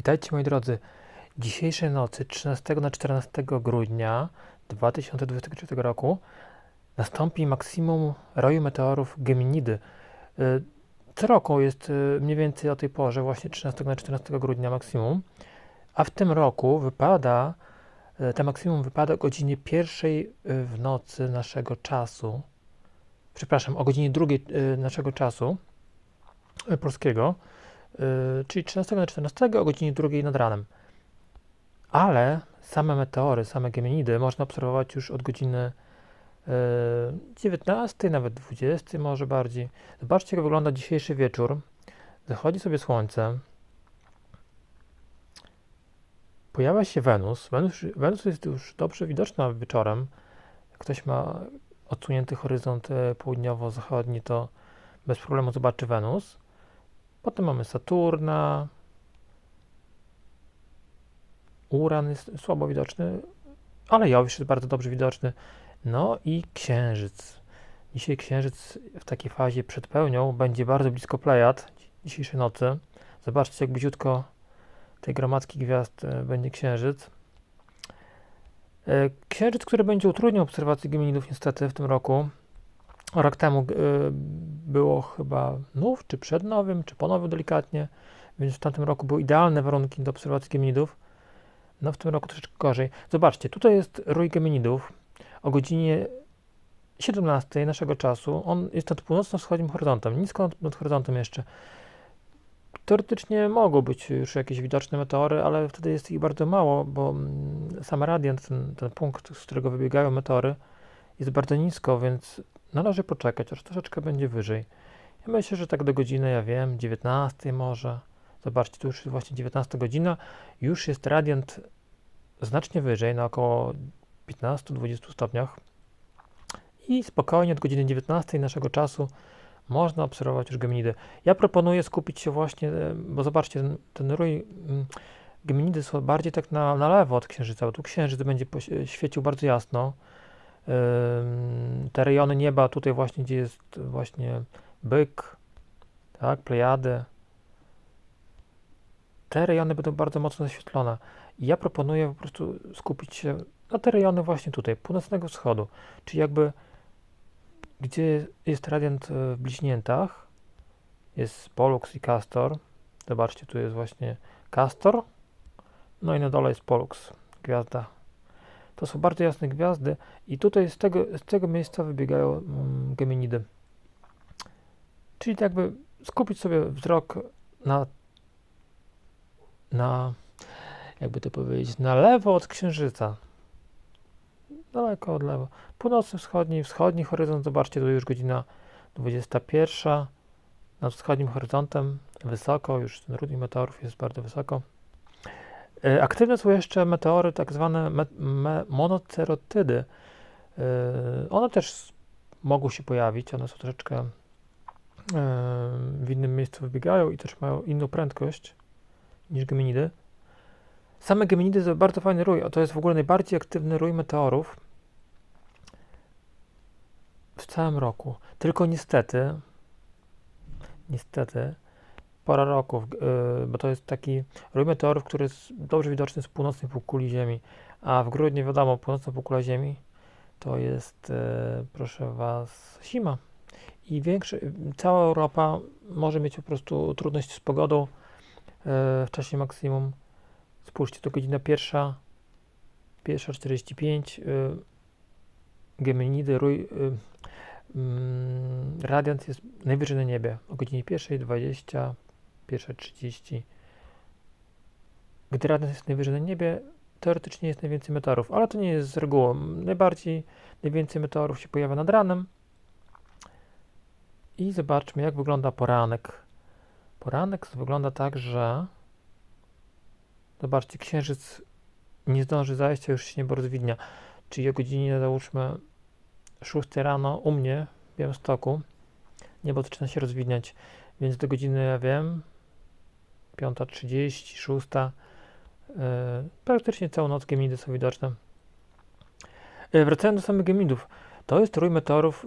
Witajcie moi drodzy. Dzisiejszej nocy, 13 na 14 grudnia 2024 roku, nastąpi maksimum roju meteorów Geminidy. Y, Co roku jest y, mniej więcej o tej porze, właśnie 13 na 14 grudnia maksimum, a w tym roku wypada, y, te maksimum wypada o godzinie pierwszej w nocy naszego czasu, przepraszam, o godzinie drugiej naszego czasu polskiego, czyli 13 na 14 o godzinie 2 nad ranem. Ale same meteory, same Geminidy można obserwować już od godziny y, 19, nawet 20 może bardziej. Zobaczcie, jak wygląda dzisiejszy wieczór. Zachodzi sobie słońce. Pojawia się Wenus. Wenus, Wenus jest już dobrze widoczna wieczorem. Ktoś ma odsunięty horyzont e, południowo-zachodni, to bez problemu zobaczy Wenus. Potem mamy Saturna. Uran jest słabo widoczny, ale Jowisz jest bardzo dobrze widoczny. No i Księżyc. Dzisiaj Księżyc w takiej fazie przed pełnią będzie bardzo blisko Plejad dzisiejszej nocy. Zobaczcie, jak bliziutko tej gromadki gwiazd e, będzie Księżyc. E, Księżyc, który będzie utrudniał obserwację Geminidów niestety w tym roku. Rok temu e, było chyba nów, czy przed nowym, czy po nowym delikatnie, więc w tamtym roku były idealne warunki do obserwacji Geminidów. No w tym roku troszeczkę gorzej. Zobaczcie, tutaj jest rój Geminidów o godzinie 17 naszego czasu. On jest nad północno-wschodnim horyzontem, nisko nad, nad horyzontem jeszcze. Teoretycznie mogą być już jakieś widoczne meteory, ale wtedy jest ich bardzo mało, bo mm, sam radiant, ten, ten punkt, z którego wybiegają meteory, jest bardzo nisko, więc należy poczekać, aż troszeczkę będzie wyżej. Ja myślę, że tak do godziny, ja wiem, 19 może. Zobaczcie, tu już właśnie 19 godzina, już jest radiant znacznie wyżej, na około 15-20 stopniach. I spokojnie od godziny 19 naszego czasu można obserwować już Geminidy. Ja proponuję skupić się właśnie, e, bo zobaczcie, ten, ten rój mm, Geminidy są bardziej tak na, na lewo od Księżyca, bo tu Księżyc będzie poś- świecił bardzo jasno. Te rejony nieba, tutaj właśnie, gdzie jest właśnie byk, tak, plejady, te rejony będą bardzo mocno zaświetlone. I ja proponuję po prostu skupić się na te rejony właśnie tutaj, północnego wschodu, czyli jakby gdzie jest radiant e, w bliźniętach, jest Pollux i Castor. Zobaczcie, tu jest właśnie Castor, no i na dole jest Pollux, gwiazda. To są bardzo jasne gwiazdy i tutaj z tego, z tego miejsca wybiegają mm, Geminidy. Czyli tak jakby skupić sobie wzrok na, na, jakby to powiedzieć, na lewo od Księżyca. Daleko od lewo. Północny, wschodni, wschodni horyzont, zobaczcie, tu już godzina 21. Nad wschodnim horyzontem wysoko, już ten rój meteorów jest bardzo wysoko. E, Aktywne są jeszcze meteory, tak zwane me, me, monocerotydy. E, One też mogą się pojawić, one są troszeczkę e, w innym miejscu wybiegają i też mają inną prędkość niż Geminidy. Same Geminidy to bardzo fajny rój, a to jest w ogóle najbardziej aktywny rój meteorów w całym roku. Tylko niestety, niestety, pora roku, w- yy, bo to jest taki rój meteorów, który jest dobrze widoczny z północnej półkuli Ziemi, a w grudniu wiadomo, północna półkula Ziemi to jest, yy, proszę Was, zima. I większy, cała Europa może mieć po prostu trudność z pogodą yy, w czasie maksimum. Spójrzcie, to godzina pierwsza, pierwsza 45, yy, Geminidy, rój, mm, radiant jest najwyżej na niebie o godzinie 1.20, 1.30. Gdy radiant jest najwyżej na niebie, teoretycznie jest najwięcej meteorów, ale to nie jest z reguły. Najbardziej, najwięcej meteorów się pojawia nad ranem. I zobaczmy, jak wygląda poranek. Poranek wygląda tak, że zobaczcie, księżyc nie zdąży zajść, a już się niebo rozwidnia. Czyli o godzinie, załóżmy, 6 rano u mnie w Białymstoku niebo zaczyna się rozwidniać, więc do godziny, ja wiem, 5.30, 6, yy, praktycznie całą noc Gemidy są widoczne. Yy, wracając do samych Gemidów, to jest rój meteorów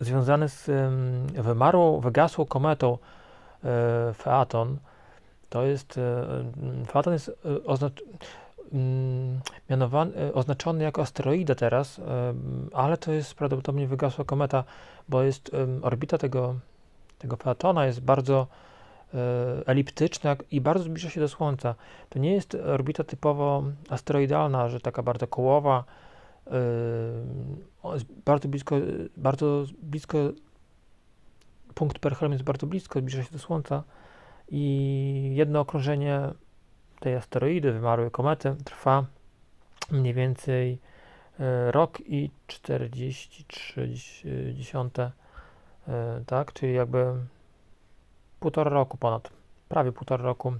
związany z ym, wymarłą, wygasłą kometą yy, Phaeton. To jest, e, mm, Faton jest e, oznacz, mm, mianowany, e, oznaczony jako asteroida teraz, e, ale to jest prawdopodobnie wygasła kometa, bo jest orbita tego, tego Fatona jest bardzo e, eliptyczna i bardzo zbliża się do Słońca. To nie jest orbita typowo asteroidalna, że taka bardzo kołowa, e, bardzo blisko, bardzo blisko, punkt Perhelm jest bardzo blisko, zbliża się do Słońca i jedno okrążenie tej asteroidy, wymarłej komety, trwa mniej więcej e, rok i 43 dziś- dziesiąte, e, tak, czyli jakby półtora roku ponad, prawie półtora roku.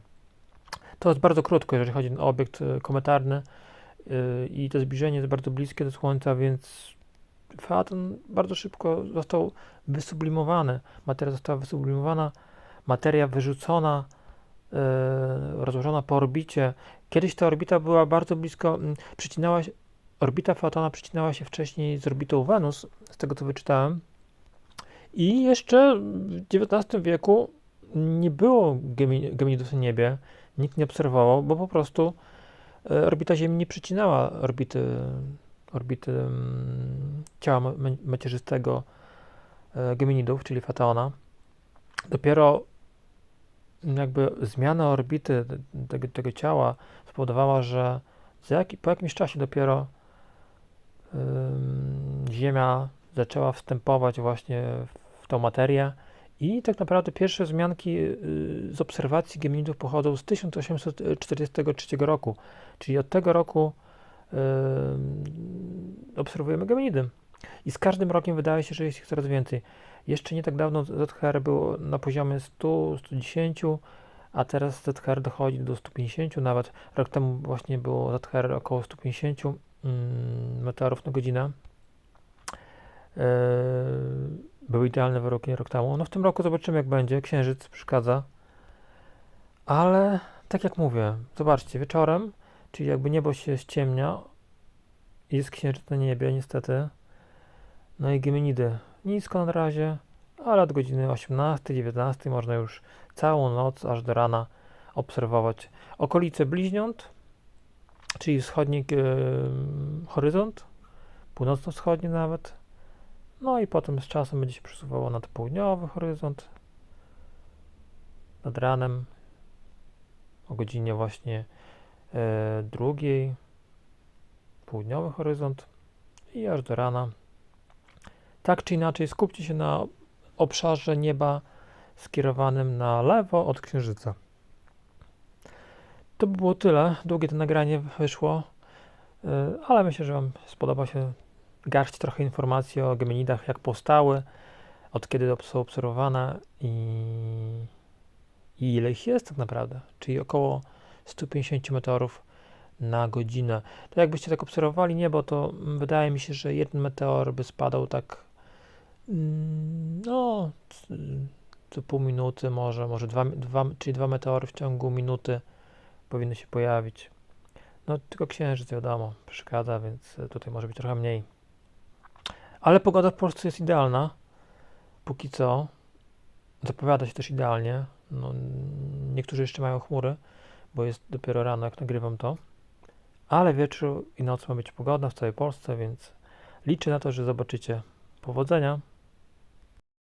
To jest bardzo krótko, jeżeli chodzi o obiekt e, kometarny e, i to zbliżenie jest bardzo bliskie do Słońca, więc Faton bardzo szybko został wysublimowany. Materia została wysublimowana, materia wyrzucona, e, rozłożona po orbicie. Kiedyś ta orbita była bardzo blisko, przycinała się, orbita Fatona przycinała się wcześniej z orbitą Wenus, z tego co wyczytałem. I jeszcze w XIX wieku nie było Gemi- Geminidów na niebie, nikt nie obserwował, bo po prostu e, orbita Ziemi nie przycinała orbity, orbity mm, ciała ma- ma- macierzystego e, Geminidów, czyli Fataona. Dopiero jakby zmiana orbity te- tego, tego ciała spowodowała, że za jaki, po jakimś czasie dopiero Ziemia zaczęła wstępować właśnie w tą materię i tak naprawdę pierwsze wzmianki y, z obserwacji Geminidów pochodzą z 1843 roku, czyli od tego roku obserwujemy Geminidy. I z każdym rokiem wydaje się, że jest ich coraz więcej. Jeszcze nie tak dawno ZHR było na poziomie 100, 110, a teraz ZHR dochodzi do 150, nawet rok temu właśnie było ZHR około 150 mm, meteorów na godzinę. Yy, były idealne warunki rok temu. No w tym roku zobaczymy jak będzie. Księżyc przeszkadza. Ale tak jak mówię, zobaczcie, wieczorem, czyli jakby niebo się ściemnia, jest księżyc na niebie niestety. No i Geminidy nisko na razie, ale od godziny 18-19 można już całą noc aż do rana obserwować okolice bliźniąt, czyli wschodni e, horyzont, północno-wschodni nawet. No i potem z czasem będzie się przesuwało nad południowy horyzont. Nad ranem o godzinie właśnie e, drugiej południowy horyzont i aż do rana. Tak czy inaczej, skupcie się na obszarze nieba skierowanym na lewo od księżyca. To by było tyle. Długie to nagranie wyszło, y, ale myślę, że Wam spodoba się garść trochę informacji o Geminidach, jak powstały, od kiedy są obserwowane i, i ile ich jest tak naprawdę, czyli około 150 meteorów na godzinę. To jakbyście tak obserwowali niebo, to wydaje mi się, że jeden meteor by spadał tak mm, no co pół minuty może, może dwa, dwa, czyli dwa meteory w ciągu minuty powinny się pojawić. No tylko księżyc wiadomo, przeszkadza, więc tutaj może być trochę mniej. Ale pogoda w Polsce jest idealna. Póki co. Zapowiada się też idealnie. No, niektórzy jeszcze mają chmury, bo jest dopiero rano, jak nagrywam to. Ale wieczór i noc ma być pogodna w całej Polsce, więc liczę na to, że zobaczycie. Powodzenia!